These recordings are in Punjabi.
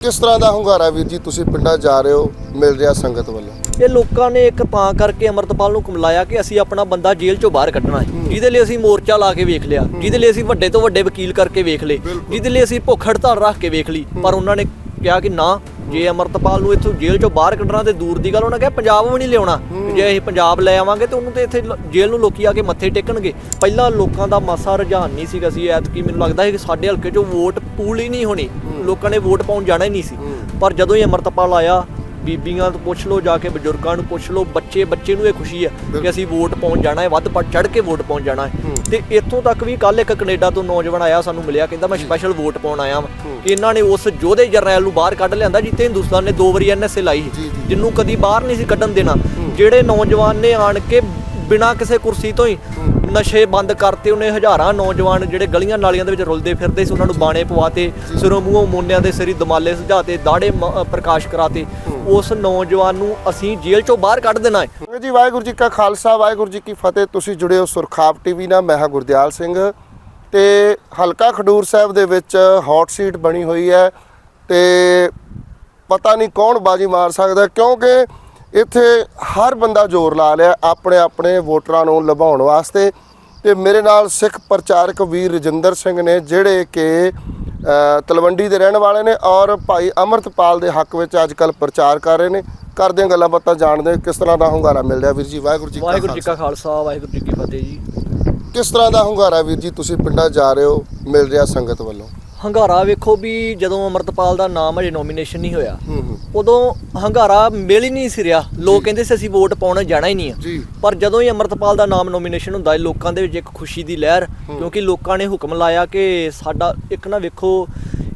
ਕਿਸ ਤਰ੍ਹਾਂ ਦਾ ਹੁੰਗਾਰਾ ਵੀਰ ਜੀ ਤੁਸੀਂ ਪਿੰਡਾਂ ਜਾ ਰਹੇ ਹੋ ਮਿਲ ਰਿਹਾ ਸੰਗਤ ਵੱਲੋਂ? ਇਹ ਲੋਕਾਂ ਨੇ ਇੱਕ ਤਾਂ ਕਰਕੇ ਅਮਰਤਪਾਲ ਨੂੰ ਕੁਮਲਾਇਆ ਕਿ ਅਸੀਂ ਆਪਣਾ ਬੰਦਾ ਜੇਲ੍ਹ ਚੋਂ ਬਾਹਰ ਕੱਢਣਾ ਹੈ। ਜਿਹਦੇ ਲਈ ਅਸੀਂ ਮੋਰਚਾ ਲਾ ਕੇ ਵੇਖ ਲਿਆ ਜਿਹਦੇ ਲਈ ਅਸੀਂ ਵੱਡੇ ਤੋਂ ਵੱਡੇ ਵਕੀਲ ਕਰਕੇ ਵੇਖ ਲਏ। ਜਿਹਦੇ ਲਈ ਅਸੀਂ ਭੁੱਖ ਹੜਤਾਲ ਰੱਖ ਕੇ ਵੇਖ ਲਈ ਪਰ ਉਹਨਾਂ ਨੇ ਕਿਹਾ ਕਿ ਨਾ ਜੇ ਅਮਰਤਪਾਲ ਨੂੰ ਇੱਥੋਂ ਜੇਲ੍ਹ ਚੋਂ ਬਾਹਰ ਕੱਢਣਾ ਤੇ ਦੂਰ ਦੀ ਗੱਲ ਉਹਨਾਂ ਕਿਹਾ ਪੰਜਾਬ ਵੀ ਨਹੀਂ ਲਿਆਉਣਾ। ਜੇ ਅਸੀਂ ਪੰਜਾਬ ਲੈ ਆਵਾਂਗੇ ਤੇ ਉਹਨੂੰ ਤੇ ਇੱਥੇ ਲ- ਜੇਲ੍ਹ ਨੂੰ ਲੋਕੀ ਆ ਕੇ ਮੱਥੇ ਟੇਕਣਗੇ। ਪਹਿਲਾਂ ਲੋਕਾਂ ਦਾ ਮਾਸਾ ਰੁਝਾਨ ਨਹੀਂ ਸੀਗਾ ਸੀ ਐਤਕੀ ਮੈਨੂੰ ਲੱਗਦਾ ਹੈ ਕਿ ਸਾਡੇ ਹਲਕੇ 'ਚੋਂ ਵੋਟ ਪੂਲ ਹੀ ਨਹੀਂ ਹੋਣੀ। ਲੋਕਾਂ ਨੇ ਵੋਟ ਪਾਉਣ ਜਾਣਾ ਹੀ ਨਹੀਂ ਸੀ। ਪਰ ਜਦੋਂ ਹੀ ਅਮਰਤਪਾਲ ਆਇਆ ਬੀਬੀਆਂ ਤੋਂ ਪੁੱਛ ਲਓ ਜਾ ਕੇ ਬਜ਼ੁਰਗਾਂ ਨੂੰ ਪੁੱਛ ਲਓ ਬੱਚੇ ਬੱਚੇ ਨੂੰ ਇਹ ਖੁਸ਼ੀ ਹੈ ਕਿ ਅਸੀਂ ਵੋਟ ਪਾਉਣ ਜਾਣਾ ਹੈ ਵੱਧ ਪੜ ਚੜ ਕੇ ਵੋਟ ਪਾਉਣ ਜਾਣਾ ਹੈ। ਤੇ ਇੱਥੋਂ ਤੱਕ ਵੀ ਕੱਲ ਇੱਕ ਕੈਨੇਡਾ ਤੋਂ ਨੌਜਵਾਨ ਆਇਆ ਸਾਨੂੰ ਮਿਲਿਆ ਕਹਿੰਦਾ ਮੈਂ ਸਪੈਸ਼ਲ ਵੋਟ ਪਾਉਣ ਆਇਆ ਕਿ ਇਹਨਾਂ ਨੇ ਉਸ ਯੋਧੇ ਜਰਨੈਲ ਨੂੰ ਬਾਹਰ ਕੱਢ ਲਿਆਂਦਾ ਜਿੱਥੇ ਹਿੰਦੁਸਤਾਨ ਨੇ ਦੋ ਵਾਰੀ ਐਨਐਸਏ ਲਾਈ। ਜਿਹਨੂੰ ਕਦੀ ਬਾਹਰ ਨਹੀਂ ਸੀ ਕੱਢਣ ਦੇਣਾ। ਜਿਹੜੇ ਨੌਜਵਾਨ ਨੇ ਆਣ ਕੇ ਬਿਨਾਂ ਕਿਸੇ ਕੁਰਸੀ ਤੋਂ ਹੀ ਨਸ਼ੇ ਬੰਦ ਕਰਤੇ ਉਹਨੇ ਹਜ਼ਾਰਾਂ ਨੌਜਵਾਨ ਜਿਹੜੇ ਗਲੀਆਂ ਨਾਲੀਆਂ ਦੇ ਵਿੱਚ ਰੁਲਦੇ ਫਿਰਦੇ ਸੀ, ਉਹਨਾਂ ਨੂੰ ਬਾਣੇ ਪਵਾਤੇ, ਸਿਰੋਂ ਮੂੰਹੋਂ ਮੋਨਿਆਂ ਦੇ ਸਿਰੀ ਦਮਾਲੇ ਸੁਝਾਤੇ ਦਾੜੇ ਪ੍ਰਕਾਸ਼ ਕਰਾਤੇ। ਉਸ ਨੌਜਵਾਨ ਨੂੰ ਅਸੀਂ ਜੇਲ੍ਹ ਚੋਂ ਬਾਹਰ ਕੱਢ ਦੇਣਾ ਹੈ। ਜੀ, ਵਾਹਿਗੁਰੂ ਜੀ ਕਾ ਖਾਲਸਾ, ਵਾਹਿਗੁਰੂ ਜੀ ਕੀ ਫਤਿਹ। ਤੁਸੀਂ ਜੁੜੇ ਹੋ ਸੁਰਖਾਬ ਟੀਵੀ ਨਾਲ, ਮੈਂ ਹਾਂ ਗੁਰਦਿਆਲ ਸਿੰਘ। ਤੇ ਹਲਕਾ ਖਡੂਰ ਸਾਹਿਬ ਦੇ ਵਿੱਚ ਹੌਟ ਸੀਟ ਬਣੀ ਹੋਈ ਹੈ ਤੇ ਪਤਾ ਨਹੀਂ ਕੌਣ ਬਾਜੀ ਮਾਰ ਸਕਦਾ, ਕਿਉਂਕਿ ਇੱਥੇ ਹਰ ਬੰਦਾ ਜ਼ੋਰ ਲਾ ਲਿਆ ਆਪਣੇ ਆਪਣੇ ਵੋਟਰਾਂ ਨੂੰ ਲਭਾਉਣ ਵਾਸਤੇ ਤੇ ਮੇਰੇ ਨਾਲ ਸਿੱਖ ਪ੍ਰਚਾਰਕ ਵੀਰ ਰਜਿੰਦਰ ਸਿੰਘ ਨੇ ਜਿਹੜੇ ਕਿ ਤਲਵੰਡੀ ਦੇ ਰਹਿਣ ਵਾਲੇ ਨੇ ਔਰ ਭਾਈ ਅਮਰਤਪਾਲ ਦੇ ਹੱਕ ਵਿੱਚ ਅੱਜ ਕੱਲ ਪ੍ਰਚਾਰ ਕਰ ਰਹੇ ਨੇ। ਕਰਦੇ ਗੱਲਾਂ ਬਾਤਾਂ ਜਾਣਦੇ ਕਿਸ ਤਰ੍ਹਾਂ ਦਾ ਹੁੰਗਾਰਾ ਮਿਲ ਰਿਹਾ ਵੀਰ ਜੀ? ਵਾਹਿਗੁਰੂ ਜੀ ਵਾਹਿਗੁਰੂ ਜੀ। ਕਾ ਖਾਲਸਾ। ਵਾਹਿਗੁਰੂ ਜੀ ਕੀ ਫਤਿਹ ਜੀ। ਕਿਸ ਤਰ੍ਹਾਂ ਦਾ ਹੁੰਗਾਰਾ ਵੀਰ ਜੀ ਤੁਸੀਂ ਪਿੰਡਾਂ ਜਾ ਰਹੇ ਹੋ ਮਿਲ ਰਿਹਾ ਸੰਗਤ ਵੱਲੋਂ? ਹੰਗਾਰਾ ਵੇਖੋ ਵੀ ਜਦੋਂ ਅਮਰਤਪਾਲ ਦਾ ਨਾਮ ਅਜੇ ਨੋਮੀਨੇਸ਼ਨ ਨਹੀਂ ਹੋਇਆ ਹੂੰ ਹੂੰ। ਉਦੋਂ ਹੰਗਾਰਾ ਮਿਲ ਹੀ ਨਹੀਂ ਸੀ ਰਿਹਾ। ਲੋਕ ਕਹਿੰਦੇ ਸੀ ਅਸੀਂ ਵੋਟ ਪਾਉਣ ਜਾਣਾ ਹੀ ਨਹੀਂ ਆ। ਪਰ ਜਦੋਂ ਹੀ ਅਮਰਤਪਾਲ ਦਾ ਨਾਮ ਨੋਮੀਨੇਸ਼ਨ ਹੁੰਦਾ ਹੈ ਲੋਕਾਂ ਦੇ ਵਿੱਚ ਇੱਕ ਖੁਸ਼ੀ ਦੀ ਲਹਿਰ ਕਿਉਂਕਿ ਲੋਕਾਂ ਨੇ ਹੁਕਮ ਲਾਇਆ ਕਿ ਸਾਡਾ ਇੱਕ ਨਾ ਵੇਖੋ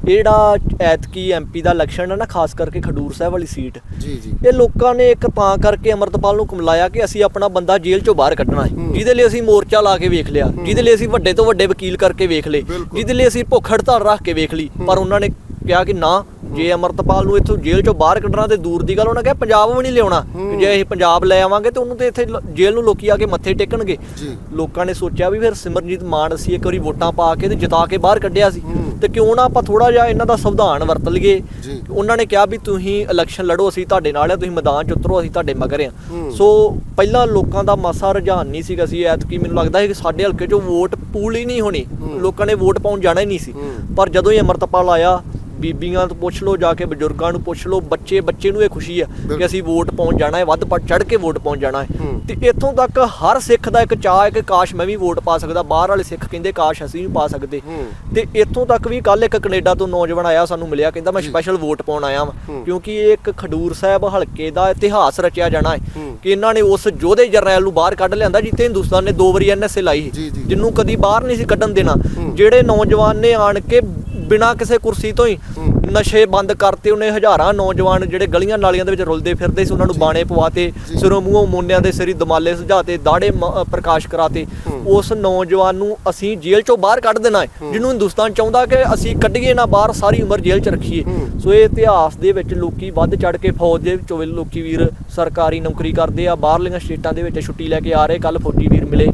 ਇਹ ਜਿਹੜਾ ਐਤਕੀ ਐਮਪੀ ਦਾ ਇਲੈਕਸ਼ਨ ਹੈ ਨਾ ਖਾਸ ਕਰਕੇ ਖਡੂਰ ਸਾਹਿਬ ਵਾਲੀ ਸੀਟ ਜੀ ਜੀ। ਇਹ ਲੋਕਾਂ ਨੇ ਇੱਕ ਤਾਂ ਕਰਕੇ ਅਮਰਤਪਾਲ ਨੂੰ ਕੁਮਲਾਇਆ ਕਿ ਅਸੀਂ ਆਪਣਾ ਬੰਦਾ ਜੇਲ੍ਹ ਚੋਂ ਬਾਹਰ ਕੱਢਣਾ ਹੈ। ਜਿਹਦੇ ਲਈ ਅਸੀਂ ਮੋਰਚਾ ਲਾ ਕੇ ਵੇਖ ਲਿਆ ਜਿਹਦੇ ਲਈ ਅਸੀਂ ਵੱਡੇ ਤੋਂ ਵੱਡੇ ਵਕੀਲ ਕਰਕੇ ਵੇਖ ਲਏ। ਜਿਹਦੇ ਲਈ ਅਸੀਂ ਭੁੱਖ ਹੜਤਾਲ ਰੱਖ ਕੇ ਵੇਖ ਲਈ। ਪਰ ਉਹਨਾਂ ਨੇ ਕਿਹਾ ਕਿ ਨਾ ਜੇ ਅਮਰਤਪਾਲ ਨੂੰ ਇੱਥੋਂ ਜੇਲ੍ਹ ਚੋਂ ਬਾਹਰ ਕੱਢਣਾ ਤੇ ਦੂਰ ਦੀ ਗੱਲ ਉਹਨਾਂ ਕਿਹਾ ਪੰਜਾਬ ਵੀ ਨਹੀਂ ਲਿਆਉਣਾ। ਜੇ ਅਸੀਂ ਪੰਜਾਬ ਲੈ ਆਵਾਂਗੇ ਤੇ ਉਹਨੂੰ ਤੇ ਇੱਥੇ ਜੇਲ੍ਹ ਨੂੰ ਲੋਕੀ ਆ ਕੇ ਮੱਥੇ ਟੇਕਣਗੇ। ਲੋਕਾਂ ਨੇ ਸੋਚਿਆ ਵੀ ਫਿਰ ਸਿਮਰਨਜੀਤ ਮਾਨ ਅਸੀਂ ਇੱਕ ਵਾਰੀ ਵੋਟਾਂ ਪਾ ਕੇ ਤੇ ਜਿਤਾ ਕੇ ਬਾਹਰ ਕੱਢਿਆ ਸੀ। ਤੇ ਕਿਉਂ ਨਾ ਆਪਾਂ ਥੋੜਾ ਜਿਹਾ ਇਹਨਾਂ ਦਾ ਸੰਵਿਧਾਨ ਵਰਤ ਲਈਏ। ਉਹਨਾਂ ਨੇ ਕਿਹਾ ਵੀ ਤੁਸੀਂ ਇਲੈਕਸ਼ਨ ਲੜੋ ਅਸੀਂ ਤੁਹਾਡੇ ਨਾਲ ਆ ਤੁਸੀਂ ਮੈਦਾਨ 'ਚ ਉਤਰੋ ਅਸੀਂ ਤੁਹਾਡੇ ਮਗਰ ਆ। ਸੋ ਪਹਿਲਾਂ ਲੋਕਾਂ ਦਾ ਮਾਸਾ ਰੁਝਾਨ ਨਹੀਂ ਸੀਗਾ ਸੀ ਐਤਕੀ ਮੈਨੂੰ ਲੱਗਦਾ ਹੈ ਕਿ ਸਾਡੇ ਹਲਕੇ 'ਚੋਂ ਵੋਟ ਪੂਲ ਹੀ ਨਹੀਂ ਹੋਣੀ। ਲੋਕਾਂ ਨੇ ਵੋਟ ਪਾਉਣ ਜਾਣਾ ਹੀ ਨਹੀਂ ਸੀ। ਪਰ ਜਦੋਂ ਹੀ ਅਮਰਤਪਾਲ ਆਇਆ ਬੀਬੀਆਂ ਤੋਂ ਪੁੱਛ ਲਓ ਜਾ ਕੇ ਬਜ਼ੁਰਗਾਂ ਨੂੰ ਪੁੱਛ ਲਓ ਬੱਚੇ ਬੱਚੇ ਨੂੰ ਇਹ ਖੁਸ਼ੀ ਹੈ ਕਿ ਅਸੀਂ ਵੋਟ ਪਾਉਣ ਜਾਣਾ ਹੈ ਵੱਧ ਪੜ ਚੜ ਕੇ ਵੋਟ ਪਾਉਣ ਜਾਣਾ ਹੈ। ਹੂੰ। ਤੇ ਇੱਥੋਂ ਤੱਕ ਹਰ ਸਿੱਖ ਦਾ ਇੱਕ ਚਾਹ ਹੈ ਕਿ ਕਾਸ਼ ਮੈਂ ਵੀ ਵੋਟ ਪਾ ਸਕਦਾ ਬਾਹਰ ਵਾਲੇ ਸਿੱਖ ਕਹਿੰਦੇ ਕਾਸ਼ ਅਸੀਂ ਵੀ ਪਾ ਸਕਦੇ। ਹੂੰ। ਤੇ ਇੱਥੋਂ ਤੱਕ ਵੀ ਕੱਲ ਇੱਕ ਕੈਨੇਡਾ ਤੋਂ ਨੌਜਵਾਨ ਆਇਆ ਸਾਨੂੰ ਮਿਲਿਆ ਕਹਿੰਦਾ ਮੈਂ ਸਪੈਸ਼ਲ ਵੋਟ ਪਾਉਣ ਆਇਆ ਵਾਂ। ਕਿਉਂਕਿ ਇਹ ਇੱਕ ਖਡੂਰ ਸਾਹਿਬ ਹਲਕੇ ਦਾ ਇਤਿਹਾਸ ਰਚਿਆ ਜਾਣਾ ਹੈ ਕਿ ਇਹਨਾਂ ਨੇ ਉਸ ਯੋਧੇ ਜਰਨੈਲ ਨੂੰ ਬਾਹਰ ਕੱਢ ਲਿਆਂਦਾ ਜਿੱਥੇ ਹਿੰਦੁਸਤਾਨ ਨੇ ਦੋ ਵਾਰੀ ਐਨਐਸਏ ਲਾਈ ਸੀ। ਜਿਹਨੂੰ ਕਦੀ ਬਾਹਰ ਨਹੀਂ ਸੀ ਕੱਢਣ ਦੇਣਾ। ਜਿਹੜੇ ਨੌਜਵਾਨ ਨੇ ਆਣ ਕੇ ਬਿਨਾਂ ਕਿਸੇ ਕੁਰਸੀ ਤੋਂ ਹੀ ਨਸ਼ੇ ਬੰਦ ਕਰਤੇ ਉਹਨੇ ਹਜ਼ਾਰਾਂ ਨੌਜਵਾਨ ਜਿਹੜੇ ਗਲੀਆਂ ਨਾਲੀਆਂ ਦੇ ਵਿੱਚ ਰੁਲਦੇ ਫਿਰਦੇ ਸੀ ਉਹਨਾਂ ਨੂੰ ਬਾਣੇ ਪਵਾਤੇ ਸਿਰੋਂ ਮੂੰਹੋਂ ਮੋਨਿਆਂ ਦੇ ਸਿਰੀ ਦਮਾਲੇ ਸੁਝਾਤੇ ਦਾੜੇ ਪ੍ਰਕਾਸ਼ ਕਰਾਤੇ। ਉਸ ਨੌਜਵਾਨ ਨੂੰ ਅਸੀਂ ਜੇਲ੍ਹ ਚੋਂ ਬਾਹਰ ਕੱਢ ਦੇਣਾ ਹੈ। ਜਿਹਨੂੰ ਹਿੰਦੁਸਤਾਨ ਚਾਹੁੰਦਾ ਕਿ ਅਸੀਂ ਕੱਢੀਏ ਨਾ ਬਾਹਰ ਸਾਰੀ ਉਮਰ ਜੇਲ੍ਹ 'ਚ ਰੱਖੀਏ। ਸੋ ਇਹ ਇਤਿਹਾਸ ਦੇ ਵਿੱਚ ਲੋਕੀ ਵੱਧ ਚੜ ਕੇ ਫੌਜ ਦੇ ਵਿੱਚੋਂ ਲੋਕੀ ਵੀਰ ਸਰਕਾਰੀ ਨੌਕਰੀ ਕਰਦੇ ਆ ਬਾਹਰਲੀਆਂ ਸਟੇਟਾਂ ਦੇ ਵਿੱਚ ਛੁੱਟੀ ਲੈ ਕੇ ਆ ਰਹੇ ਕੱਲ ਫੌਜੀ ਵੀਰ ਮਿਲੇ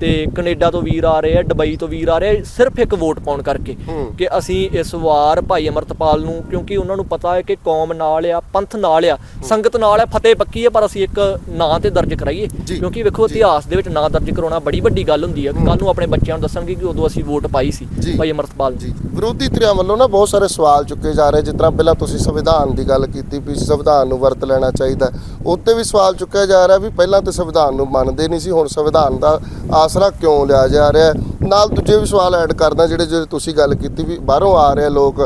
ਤੇ ਕੈਨੇਡਾ ਤੋਂ ਵੀਰ ਆ ਰਹੇ ਆ ਦੁਬਈ ਤੋਂ ਵੀਰ ਆ ਰਹੇ ਸਿਰਫ ਇੱਕ ਵੋਟ ਪਾਉਣ ਕਰਕੇ। ਕਿ ਅਸੀਂ ਇਸ ਵਾਰ ਭਾਈ ਅਮਰਤਪਾਲ ਨੂੰ ਕਿਉਂਕਿ ਉਹਨਾਂ ਨੂੰ ਪਤਾ ਹੈ ਕਿ ਕੌਮ ਨਾਲ ਆ ਪੰਥ ਨਾਲ ਆ ਸੰਗਤ ਨਾਲ ਆ ਫਤਿਹ ਪੱਕੀ ਹੈ ਪਰ ਅਸੀਂ ਇੱਕ ਨਾਂ ਤੇ ਦਰਜ ਕਰਾਈਏ। ਕਿਉਂਕਿ ਵੇਖੋ ਇਤਿਹਾਸ ਦੇ ਵਿੱਚ ਨਾਂ ਦਰਜ ਕਰਾਉਣਾ ਬੜੀ ਵੱਡੀ ਗੱਲ ਹੁੰਦੀ ਹੈ ਕੱਲ ਨੂੰ ਆਪਣੇ ਬੱਚਿਆਂ ਨੂੰ ਦੱਸਣਗੇ ਕਿ ਉਦੋਂ ਅਸੀਂ ਵੋਟ ਪਾਈ ਸੀ। ਭਾਈ ਅਮਰਤਪਾਲ ਜੀ ਵਿਰੋਧੀ ਧਿਰਾਂ ਵੱਲੋਂ ਨਾ ਬਹੁਤ ਸਾਰੇ ਸਵਾਲ ਚੁੱਕੇ ਜਾ ਰਹੇ ਜਿਸ ਤਰ੍ਹਾਂ ਪਹਿਲਾਂ ਤੁਸੀਂ ਸੰਵਿਧਾਨ ਦੀ ਗੱਲ ਕੀਤੀ ਵੀ ਸੰਵਿਧਾਨ ਨੂੰ ਵਰਤ ਲੈਣਾ ਚਾਹੀਦਾ ਉੱਤੇ ਵੀ ਸਵਾਲ ਚੁੱਕਿਆ ਜਾ ਰਿਹਾ ਵੀ ਪਹਿਲਾਂ ਤੇ ਸੰਵਿਧਾਨ ਨੂੰ ਮੰਨਦੇ ਨਹੀਂ ਸੀ ਹੁਣ ਸੰਵਿਧਾਨ ਦਾ ਆਸਰਾ ਕਿਉਂ ਲਿਆ ਜਾ ਰਿਹਾ? ਨਾਲ ਦੂਜੇ ਵੀ ਸਵਾਲ ਐਡ ਕਰਦਾ ਜਿਹੜੇ ਜਿਹੜੇ ਤੁਸੀਂ ਗੱਲ ਕੀਤੀ ਵੀ ਬਾਹਰੋਂ ਆ ਰਹੇ ਲੋਕ।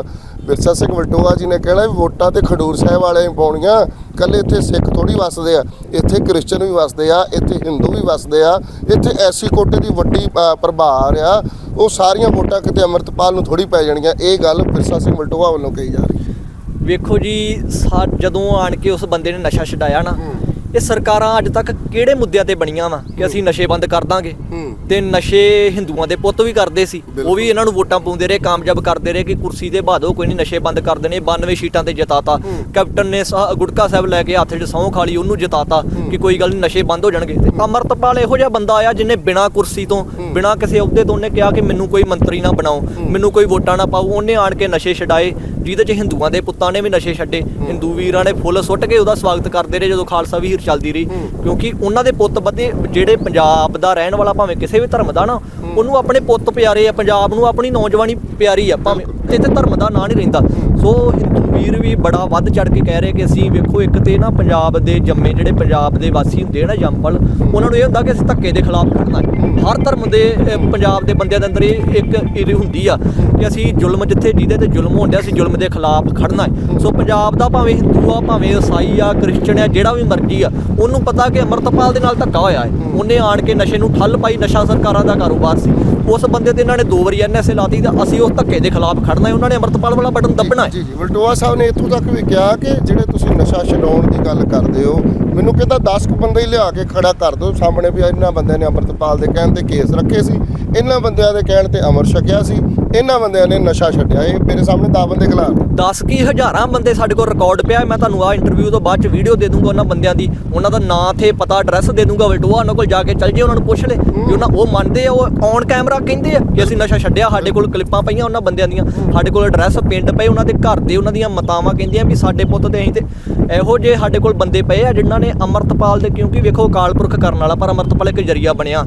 ਵਿਰਸਾ ਸਿੰਘ ਵਲਟੋਆ ਜੀ ਨੇ ਕਹਿਣਾ ਵੀ ਵੋਟਾਂ ਤੇ ਖਡੂਰ ਸਾਹਿਬ ਵਾਲਿਆਂ ਹੀ ਪਾਉਣੀਆਂ। ਕੱਲੇ ਇੱਥੇ ਸਿੱਖ ਥੋੜੀ ਵਸਦੇ ਆ। ਇੱਥੇ ਕ੍ਰਿਸਚਨ ਵੀ ਵਸਦੇ ਆ ਇੱਥੇ ਹਿੰਦੂ ਵੀ ਵਸਦੇ ਆ। ਇੱਥੇ ਐਸੀ ਕੋਟੇ ਦੀ ਵੱਡੀ ਪ੍ਰਭਾਰ ਆ। ਉਹ ਸਾਰੀਆਂ ਵੋਟਾਂ ਕਿਤੇ ਅੰਮ੍ਰਿਤਪਾਲ ਨੂੰ ਥੋੜੀ ਪੈ ਜਾਣਗੀਆਂ। ਇਹ ਗੱਲ ਵਿਰਸਾ ਸਿੰਘ ਵਲਟੋਆ ਵੱਲੋਂ ਕਹੀ ਜਾ ਰਹੀ ਵੇਖੋ ਜੀ ਜਦੋਂ ਆਣ ਕੇ ਉਸ ਬੰਦੇ ਨੇ ਨਸ਼ਾ ਛਡਾਇਆ ਨਾ ਇਹ ਸਰਕਾਰਾਂ ਅੱਜ ਤੱਕ ਕਿਹੜੇ ਮੁੱਦਿਆਂ ਤੇ ਬਣੀਆਂ ਵਾ ਕਿ ਅਸੀਂ ਨਸ਼ੇ ਬੰਦ ਕਰ ਦਾਂਗੇ। ਤੇ ਨਸ਼ੇ ਹਿੰਦੂਆਂ ਦੇ ਪੁੱਤ ਵੀ ਕਰਦੇ ਸੀ। ਉਹ ਵੀ ਇਹਨਾਂ ਨੂੰ ਵੋਟਾਂ ਪਾਉਂਦੇ ਰਹੇ ਕਾਮਯਾਬ ਕਰਦੇ ਰਹੇ ਕਿ ਕੁਰਸੀ ਤੇ ਬਾਦੋ ਕੋਈ ਨਹੀਂ ਨਸ਼ੇ ਬੰਦ ਕਰ ਦੇਣੇ 92 ਸੀਟਾਂ ਤੇ ਜਿਤਾਤਾ। ਕੈਪਟਨ ਨੇ ਸਾ- ਗੁਟਕਾ ਸਾਹਿਬ ਲੈ ਕੇ ਹੱਥ 'ਚ ਸਹੁੰ ਖਾਲੀ ਉਹਨੂੰ ਜਿਤਾਤਾ ਕਿ ਕੋਈ ਗੱਲ ਨਹੀਂ ਨਸ਼ੇ ਬੰਦ ਹੋ ਜਾਣਗੇ। ਤੇ ਅਮਰਤਪਾਲ ਇਹੋ ਜਿਹਾ ਬੰਦਾ ਆਇਆ ਜਿਹਨੇ ਬਿਨਾਂ ਕੁਰਸੀ ਤੋਂ ਬਿਨਾਂ ਕਿਸੇ ਅਹੁਦੇ ਤੋਂ ਉਹਨੇ ਕਿਹਾ ਕਿ ਮੈਨੂੰ ਕੋਈ ਮੰਤਰੀ ਨਾ ਬਣਾਓ ਮੈਨੂੰ ਕੋਈ ਵੋਟਾਂ ਨਾ ਪਾਓ। ਉਹਨੇ ਆਣ ਕੇ ਨਸ਼ੇ ਛਡਾਏ ਜਿਹਦੇ 'ਚ ਹਿੰਦੂਆਂ ਦੇ ਪੁੱਤਾਂ ਨੇ ਵੀ ਨਸ਼ੇ ਛੱਡੇ। ਹਿੰਦੂ ਵੀਰਾਂ ਨੇ ਫੁੱਲ ਸੁੱਟ ਕੇ ਉਹਦਾ ਸਵਾਗਤ ਕਰਦੇ ਰਹੇ ਜਦੋਂ ਖਾਲਸਾ ਵੀਰ ਚੱਲਦੀ ਰਹੀ ਕਿਉਂਕਿ ਉਹਨਾਂ ਦੇ ਪੁੱਤ ਬੱਦੇ ਜਿਹੜੇ ਪੰਜਾਬ ਦਾ ਰਹਿਣ ਵਾਲਾ ਭਾਵੇਂ ਕਿਸੇ ਵੀ ਧਰਮ ਦਾ ਨਾ, ਉਹਨੂੰ ਆਪਣੇ ਪੁੱਤ ਪਿਆਰੇ ਆ, ਪੰਜਾਬ ਨੂੰ ਆਪਣੀ ਨੌਜਵਾਨੀ ਪਿਆਰੀ ਆ, ਭਾਵੇਂ ਇੱਥੇ ਧਰਮ ਦਾ ਨਾਂ ਨਹੀਂ ਰਹਿੰਦਾ। ਸੋ ਹਿੰਦੂ ਵੀਰ ਵੀ ਬੜਾ ਵੱਧ ਚੜ ਕੇ ਕਹਿ ਰਹੇ ਕਿ ਅਸੀਂ ਵੇਖੋ ਇੱਕ ਤੇ ਨਾ ਪੰਜਾਬ ਦੇ ਜੰਮੇ ਜਿਹੜੇ ਪੰਜਾਬ ਦੇ ਵਾਸੀ ਹੁੰਦੇ ਆ ਨਾ ਜੰਪਲ ਉਹਨਾਂ ਨੂੰ ਇਹ ਹੁੰਦਾ ਕਿ ਅਸੀਂ ਧੱਕੇ ਦੇ ਖਿਲਾਫ ਖੜਨਾ ਹਰ ਧਰਮ ਦੇ ਪੰਜਾਬ ਦੇ ਬੰਦਿਆਂ ਦੇ ਅੰਦਰ ਇਹ ਇੱਕ ਇਹ ਹੁੰਦੀ ਆ ਕਿ ਅਸੀਂ ਜ਼ੁਲਮ ਜਿੱਥੇ ਜਿਹਦੇ ਤੇ ਜ਼ੁਲਮ ਹੋਣ ਅਸੀਂ ਜ਼ੁਲਮ ਦੇ ਖਿਲਾਫ ਖੜਨਾ ਹੈ। ਸੋ ਪੰਜਾਬ ਦਾ ਭਾਵੇਂ ਹਿੰਦੂ ਆ, ਭਾਵੇਂ ਈਸਾਈ ਆ, ਕ੍ਰਿਸਚਨ ਆ, ਜਿਹੜਾ ਵੀ ਮਰਜ਼ੀ ਆ, ਉਹਨੂੰ ਪਤਾ ਕਿ ਅਮਰਤਪਾਲ ਦੇ ਨਾਲ ਧੱਕਾ ਹੋਇਆ ਹੈ। ਉਹਨੇ ਆਣ ਕੇ ਨਸ਼ੇ ਨੂੰ ਠੱਲ ਪਾਈ, ਨਸ਼ਾ ਸਰਕਾਰਾਂ ਦਾ ਕਾਰੋਬਾਰ ਸੀ। ਉਸ ਬੰਦੇ ਤੇ ਇਹਨਾਂ ਨੇ ਦੋ ਵਾਰੀ ਐਨਐਸਏ ਲਾਤੀ ਤਾਂ ਅਸੀਂ ਉਸ ਧੱਕੇ ਦੇ ਖਿਲਾਫ ਖੜਨਾ ਹੈ ਉਹਨਾਂ ਨੇ ਅਮਰਤਪਾਲ ਵਾਲਾ ਬਟਨ ਦੱਬਣਾ ਹੈ। ਜੀ ਜੀ ਵਲਟੋਆ ਸਾਹਿਬ ਨੇ ਇੱਥੋਂ ਤੱਕ ਵੀ ਕਿਹਾ ਕਿ ਜਿਹੜੇ ਤੁਸੀਂ ਨਸ਼ਾ ਛਡਾਉਣ ਦੀ ਗੱਲ ਕਰਦੇ ਹੋ ਮੈਨੂੰ ਕਹਿੰਦਾ 10 ਕੁ ਬੰਦੇ ਹੀ ਲਿਆ ਕੇ ਖੜਾ ਕਰ ਦਿਓ। ਸਾਹਮਣੇ ਵੀ ਇਹਨਾਂ ਬੰਦਿਆਂ ਨੇ ਅੰਮ੍ਰਿਤਪਾਲ ਦੇ ਕਹਿਣ ਤੇ ਕੇਸ ਰੱਖੇ ਸੀ। ਇਹਨਾਂ ਬੰਦਿਆਂ ਦੇ ਕਹਿਣ ਤੇ ਅਮਰ ਛਕਿਆ ਸੀ। ਇਹਨਾਂ ਬੰਦਿਆਂ ਨੇ ਨਸ਼ਾ ਛੱਡਿਆ। ਇਹ ਮੇਰੇ ਸਾਹਮਣੇ 10 ਬੰਦੇ ਖਿਲਾਫ 10 ਕੀ ਹਜ਼ਾਰਾਂ ਬੰਦੇ ਸਾਡੇ ਕੋਲ ਰਿਕਾਰਡ ਪਿਆ। ਮੈਂ ਤੁਹਾਨੂੰ ਆ ਇੰਟਰਵਿਊ ਤੋਂ ਬਾਅਦ ਚ ਵੀਡੀਓ ਦੇ ਦੂੰਗਾ ਉਹਨਾਂ ਬੰਦਿਆਂ ਦੀ। ਉਹਨਾਂ ਦਾ ਨਾਂ ਤੇ ਪਤਾ ਐਡਰੈਸ ਦੇ ਦੂੰਗਾ ਵਲਟੋਆ ਉਹਨਾਂ ਕੋਲ ਜਾ ਕੇ ਚੱਲ ਜੇ ਉਹਨਾਂ ਨੂੰ ਪੁੱਛ ਲੈ। ਕਿ ਉਹਨਾਂ ਉਹ ਮੰਨਦੇ ਆ ਉਹ ਔਨ ਕੈਮਰਾ ਕਹਿੰਦੇ ਆ ਕਿ ਅਸੀਂ ਨਸ਼ਾ ਛੱਡਿਆ ਸਾਡੇ ਕੋਲ ਕਲਿੱਪਾਂ ਪਈਆਂ ਉਹਨਾਂ ਬੰਦਿਆਂ ਦੀਆਂ। ਸਾਡੇ ਕੋਲ ਐਡਰੈਸ ਪਿੰਡ ਪਏ ਉਹਨਾਂ ਦੇ ਘਰ ਦੇ ਉਹਨਾਂ ਦੀਆਂ ਮਤਾਵਾਂ ਕਹਿੰਦੀਆਂ ਵੀ ਸਾਡੇ ਪੁੱਤ ਤੇ ਅਸੀਂ ਤੇ ਇਹੋ ਜੇ ਸਾਡੇ ਕੋਲ ਬੰਦੇ ਪਏ ਆ ਜਿਨ੍ਹਾਂ ਨੇ ਅਮਰਤਪਾਲ ਦੇ ਕਿਉਂਕਿ ਵੇਖੋ ਅਕਾਲ ਪੁਰਖ ਕਰਨ ਵਾਲਾ ਪਰ ਅਮਰਤਪਾਲ ਇੱਕ ਜਰੀਆ ਬਣਿਆ।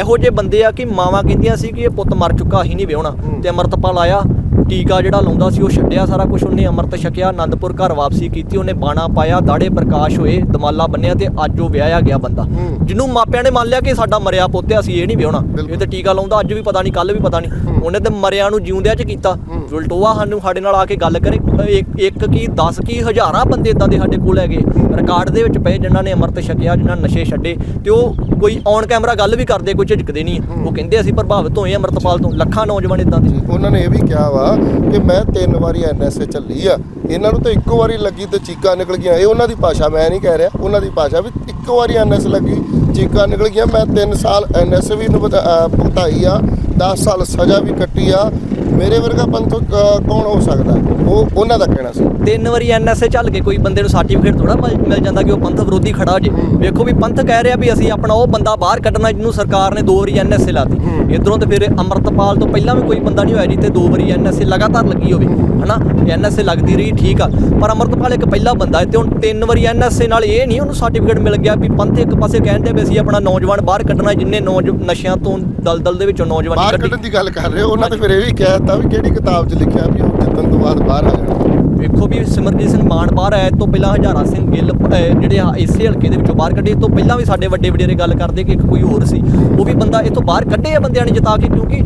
ਇਹੋ ਜੇ ਬੰਦੇ ਆ ਕਿ ਮਾਵਾਂ ਕਹਿੰਦੀਆਂ ਸੀ ਕਿ ਇਹ ਪੁੱਤ ਮਰ ਚੁੱਕਾ ਅਸੀਂ ਨਹੀਂ ਵਿਆਹਣਾ। ਤੇ ਅਮਰਤਪਾਲ ਆਇਆ ਟੀਕਾ ਜਿਹੜਾ ਲਾਉਂਦਾ ਸੀ ਉਹ ਛੱਡਿਆ ਸਾਰਾ ਕੁਝ ਉਹਨੇ ਅੰਮ੍ਰਿਤ ਛਕਿਆ ਆਨੰਦਪੁਰ ਘਰ ਵਾਪਸੀ ਕੀਤੀ ਉਹਨੇ ਬਾਣਾ ਪਾਇਆ ਦਾੜੇ ਪ੍ਰਕਾਸ਼ ਹੋਏ ਦਮਾਲਾ ਬੰਨਿਆ ਤੇ ਅੱਜ ਉਹ ਵਿਆਹਿਆ ਗਿਆ ਬੰਦਾ। ਜਿਹਨੂੰ ਮਾਪਿਆਂ ਨੇ ਮੰਨ ਲਿਆ ਕਿ ਸਾਡਾ ਮਰਿਆ ਪੋਤਿਆ ਸੀ ਇਹ ਨਹੀਂ ਵਿਆਹਣਾ। ਇਹ ਤੇ ਟੀਕਾ ਲਾਉਂਦਾ ਅੱਜ ਵੀ ਪਤਾ ਨਹੀਂ ਕੱਲ ਵੀ ਪਤਾ ਨਹੀਂ ਉਹਨੇ ਤੇ ਮਰਿਆਂ ਨੂੰ ਜਿਉਂਦਿਆਂ ਚ ਕੀਤਾ। ਜੁਲਟੋਆ ਸਾਨੂੰ ਸਾਡੇ ਨਾਲ ਆ ਕੇ ਗੱਲ ਕਰੇ। ਇੱਕ ਇੱਕ ਕੀ 10 ਕੀ ਹਜ਼ਾਰਾਂ ਬੰਦੇ ਇਦਾਂ ਦੇ ਸਾਡੇ ਕੋਲ ਹੈਗੇ। ਰਿਕਾਰਡ ਦੇ ਵਿੱਚ ਪਏ ਜਿਨ੍ਹਾਂ ਨੇ ਅੰਮ੍ਰਿਤ ਛਕਿਆ ਜਿਨ੍ਹਾਂ ਨੇ ਨਸ਼ੇ ਛੱਡੇ। ਤੇ ਉਹ ਕੋਈ ਔਨ ਕੈਮਰਾ ਗੱਲ ਵੀ ਕਰਦੇ ਕੋਈ ਝਿਜਕਦੇ ਨਹੀਂ ਉਹ ਕਹਿੰਦੇ ਅਸੀਂ ਪ੍ਰਭਾਵਿਤ ਹੋਏ ਅੰਮ੍ਰਿਤਪਾਲ ਤੋਂ ਲੱਖਾਂ ਨੌਜਵਾਨ ਇਦਾਂ ਦੇ। ਉਹਨਾਂ ਨੇ ਇਹ ਵੀ ਕਿਹਾ ਵਾ ਕਿ ਮੈਂ ਤਿੰਨ ਵਾਰੀ ਐਨਐਸਏ ਚੱਲੀ ਆ। ਇਹਨਾਂ ਨੂੰ ਤਾਂ ਇੱਕੋ ਵਾਰੀ ਲੱਗੀ ਤੇ ਚੀਕਾਂ ਨਿਕਲ ਗਈਆਂ। ਇਹ ਉਹਨਾਂ ਦੀ ਭਾਸ਼ਾ ਮੈਂ ਨਹੀਂ ਕਹਿ ਰਿਹਾ। ਉਹਨਾਂ ਦੀ ਭਾਸ਼ਾ ਵੀ ਇੱਕੋ ਵਾਰੀ ਐਨਐਸ ਲੱਗੀ ਚੀਕਾਂ ਨਿਕਲ ਗਈਆਂ। ਮੈਂ 3 ਸਾਲ ਐਨਐਸ ਵੀ ਅਹ ਭੁਗਤਾਈ ਆ। 10 ਸਾਲ ਸਜ਼ਾ ਵੀ ਕੱਟੀ ਆ। ਮੇਰੇ ਵਰਗਾ ਅਹ, ਕੌਣ ਹੋ ਸਕਦਾ? ਉਹ ਉਹਨਾਂ ਦਾ ਕਹਿਣਾ ਸੀ। ਤਿੰਨ ਵਾਰੀ ਐਨਐਸਏ ਚੱਲ ਕੇ ਕੋਈ ਬੰਦੇ ਨੂੰ ਸਰਟੀਫਿਕੇਟ ਥੋੜਾ ਮਿਲ ਜਾਂਦਾ ਕਿ ਉਹ ਪੰਥ ਵਿਰੋਧੀ ਖੜਾ ਹੋ। ਜੇ ਵੇਖੋ ਵੀ ਪੰਥ ਕਹਿ ਰਿਹਾ ਵੀ ਅਸੀਂ ਆਪਣਾ ਉਹ ਬੰਦਾ ਬਾਹਰ ਕੱਢਣਾ ਜਿਹਨੂੰ ਸਰਕਾਰ ਨੇ ਦੋ ਵਾਰੀ ਐਨਐਸਏ ਲਾਤੀ। ਇਧਰੋਂ ਤੇ ਫਿਰ ਅੰਮ੍ਰਿਤਪਾਲ ਤੋਂ ਪਹਿਲਾਂ ਵੀ ਕੋਈ ਬੰਦਾ ਨਹੀਂ ਹੋਇਆ ਜੀ ਤੇ ਦੋ ਵਾਰੀ ਐਨਐਸਏ ਲਗਾਤਾਰ ਲੱਗੀ ਹੋਵੇ ਹਨਾ? ਐਨਐਸਏ ਲੱਗਦੀ ਰਹੀ ਠੀਕ ਆ। ਪਰ ਅੰਮ੍ਰਿਤਪਾਲ ਇੱਕ ਪਹਿਲਾ ਬੰਦਾ ਹੈ ਤੇ ਹੁਣ ਤਿੰਨ ਵਾਰੀ ਐਨਐਸਏ ਨਾਲ ਇਹ ਨਹੀਂ ਉਹਨੂੰ ਸਰਟੀਫਿਕੇਟ ਮਿਲ ਗਿਆ ਵੀ ਪੰਥ ਇੱਕ ਪਾਸੇ ਕਹਿੰਦੇ ਵੀ ਅਸੀਂ ਆਪਣਾ ਨੌਜਵਾਨ ਬਾਹਰ ਕੱਢਣਾ ਜਿੰਨੇ ਨੌਜ ਨਸ਼ਿਆਂ ਤੋਂ ਦਲਦਲ ਦੇ ਵਿੱਚੋਂ ਨੌਜਵਾਨੀ ਬਾਹਰ ਕੱਢਣ ਦੀ ਗੱਲ ਕਰ ਰਹੇ ਹੋ ਉਹਨਾਂ ਤੇ ਫਿਰ ਇਹ ਵੀ ਕਹਿ ਦਿੱਤਾ ਵੀ ਕਿਹੜੀ ਕਿਤਾਬ 'ਚ ਲਿਖਿਆ ਵੀ ਉਹ ਜਿੱਤਣ ਤੋਂ ਬਾਅਦ ਬਾਹਰ ਆ ਜਾਣਾ। ਵੇਖੋ ਵੀ ਸਿਮਰਜੀਤ ਸਿੰਘ ਮਾਨ ਬਾਹਰ ਆਇਆ ਇਹ ਤੋਂ ਪਹਿਲਾਂ ਹਜ਼ਾਰਾ ਸਿੰਘ ਗਿੱਲ ਅਹ, ਜਿਹੜੇ ਆ ਇਸੇ ਹਲਕੇ ਦੇ ਵਿੱਚੋਂ ਬਾਹਰ ਕੱਢੇ। ਇਹ ਤੋਂ ਪਹਿਲਾਂ ਵੀ ਸਾਡੇ ਵੱਡੇ ਵਡੇਰੇ ਗੱਲ ਕਰਦੇ ਕਿ ਇੱਕ ਕੋਈ ਹੋਰ ਸੀ। ਉਹ ਵੀ ਬੰਦਾ ਇਹ ਤੋਂ ਬਾਹਰ ਕੱਢੇ ਆ ਬੰਦਿਆਂ ਨੇ ਜਿਤਾ ਕੇ ਕਿਉਂਕਿ